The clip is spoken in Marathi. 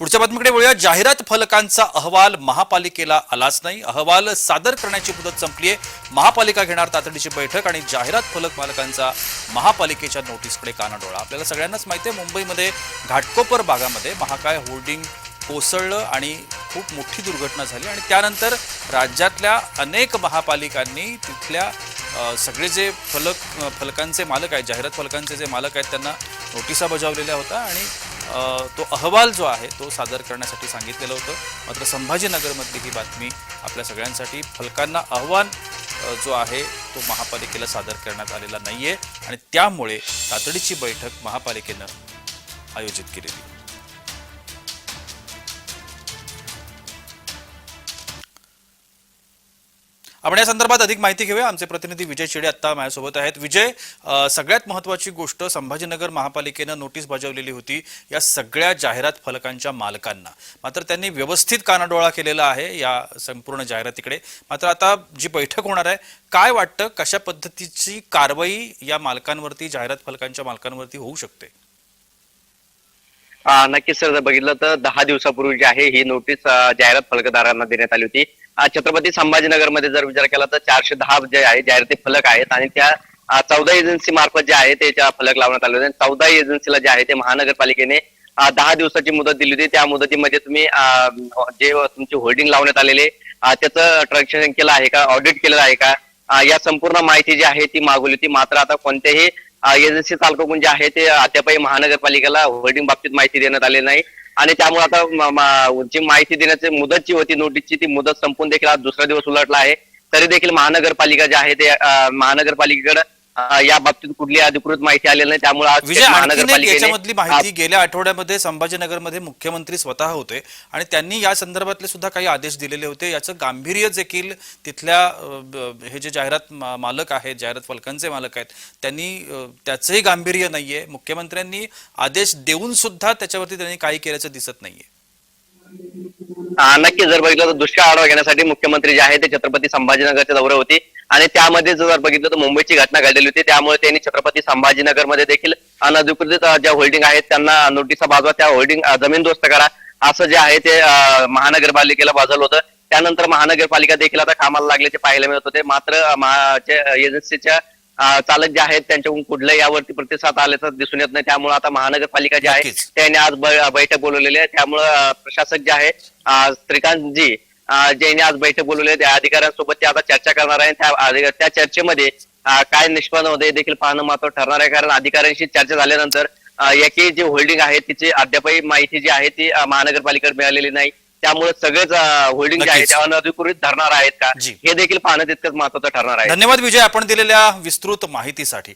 पुढच्या बातमीकडे वळूया जाहिरात फलकांचा अहवाल महापालिकेला आलाच नाही. अहवाल सादर करण्याची मुदत संपली आहे महापालिका घेणार तातडीची बैठक आणि जाहिरात फलक मालकांचा महापालिकेच्या नोटीसकडे कानाडोळा. आपल्याला सगळ्यांनाच माहिती आहे मुंबईमध्ये घाटकोपर भागामध्ये महाकाय होर्डिंग कोसळलं आणि खूप मोठी दुर्घटना झाली आणि त्यानंतर राज्यातल्या अनेक महापालिकांनी तिथल्या सगळे जे फलक फलकांचे मालक आहेत जाहिरात फलकांचे जे मालक आहेत त्यांना नोटिसा बजावलेल्या होत्या आणि तो अहवाल जो आहे तो सादर करण्यासाठी सांगितलेलं होतं. मात्र संभाजीनगरमधली ही बातमी आपल्या सगळ्यांसाठी फलकांना आव्हान जो आहे तो महापालिकेला सादर करण्यात आलेला नाही आहे आणि त्यामुळे तातडीची बैठक महापालिकेनं आयोजित केलेली. आपण या संदर्भात अधिक माहिती घेऊया. आमचे प्रतिनिधी विजय चिडे आता माझ्यासोबत आहेत. विजय सगळ्यात महत्वाची गोष्ट संभाजीनगर महापालिकेनं नोटीस बजावलेली होती या सगळ्या जाहिरात फलकांच्या मालकांना. मात्र त्यांनी व्यवस्थित कानाडोळा केलेला आहे या संपूर्ण जाहिरातीकडे. मात्र आता जी बैठक होणार आहे काय वाटतं कशा पद्धतीची कारवाई या मालकांवरती जाहिरात फलकांच्या मालकांवरती होऊ शकते? नक्कीच सर जर बघितलं तर दहा दिवसापूर्वी जी आहे ही नोटीस जाहिरात फलकदारांना देण्यात आली होती. छत्रपती संभाजीनगरमध्ये जर विचार केला तर चारशे दहा जे आहे जाहिराती फलक आहेत आणि त्या चौदा एजन्सी मार्फत जे आहे त्याच्या फलक लावण्यात आले होते. चौदा एजन्सीला जे आहे ते महानगरपालिकेने दहा दिवसाची मुदत दिली होती. त्या मुदतीमध्ये तुम्ही जे तुमची होल्डिंग लावण्यात आलेले त्याचं ट्रान्झॅक्शन केलं आहे का ऑडिट केलेलं आहे का? या संपूर्ण माहिती जी आहे ती मागवली होती. मात्र आता कोणत्याही एजन्सी चालकाकडून जे आहे ते अद्यापही महानगरपालिकेला होर्डिंग बाबतीत माहिती देण्यात आली नाही. आणि त्यामुळे आता जी माहिती देण्याची मुदत जी होती नोटीसची ती मुदत संपून देखील आज दुसरा दिवस उलटला आहे. तरी देखील महानगरपालिका जे आहे ते महानगरपालिकेकडे या बाबतीत कुठली अधिकृत माहिती आलेली नाही. त्यामुळे विजय आणखीन याच्यामधली माहिती गेल्या आठवड्यामध्ये संभाजीनगरमध्ये मुख्यमंत्री स्वतः होते आणि त्यांनी या संदर्भातले सुद्धा काही आदेश दिलेले होते. याचं गांभीर्य देखील तिथल्या हे जे जाहिरात मालक आहेत जाहिरात फलकांचे मालक आहेत त्यांनी त्याचंही गांभीर्य नाहीये. मुख्यमंत्र्यांनी आदेश देऊन सुद्धा त्याच्यावरती त्यांनी काही केल्याचं दिसत नाहीये. नक्की जर बघितलं तर दुष्काळ आढावा घेण्यासाठी मुख्यमंत्री जे आहे ते छत्रपती संभाजीनगरच्या दौरे होती. आणि त्यामध्ये जर बघितलं तर मुंबईची घटना घडलेली होती. त्यामुळे त्यांनी छत्रपती संभाजीनगरमध्ये देखील अनधिकृत ज्या होल्डिंग आहेत त्यांना नोटिसा बाजवा त्या होल्डिंग जमीन जमीनदोस्त करा. असं जे आहे ते महानगरपालिकेला बाजवलं होतं. त्यानंतर महानगरपालिका देखील आता कामाला लागल्याचे पाहायला मिळत होते. मात्र एजन्सीच्या चालक जे आहेत त्यांच्याकडून कुठल्याही यावरती प्रतिसाद आल्याचं दिसून येत नाही. त्यामुळे आता महानगरपालिका जी आहे. त्यांनी आज बैठक बोलवलेली आहे. त्यामुळं प्रशासक जे आहे श्रीकांतजी ज्यांनी आज बैठक बोलवली आहे त्या अधिकाऱ्यांसोबत ते आता चर्चा करणार आहे. त्या चर्चेमध्ये काय निष्पन्न होते देखील पाहणं महत्त्व ठरणार आहे. कारण अधिकाऱ्यांशी चर्चा झाल्यानंतर याची जी होल्डिंग आहे तिची अद्यापही माहिती जी आहे ती अं, महानगरपालिकेकडे मिळालेली नाही. त्यामुळे सगळेच होल्डिंग जे आहे नक्कीच. ते अनधिकृत धरणार आहेत का. हे देखील पाहणं तितकंच महत्वाचं ठरणार आहे धन्यवाद विजय आपण दिलेल्या विस्तृत माहितीसाठी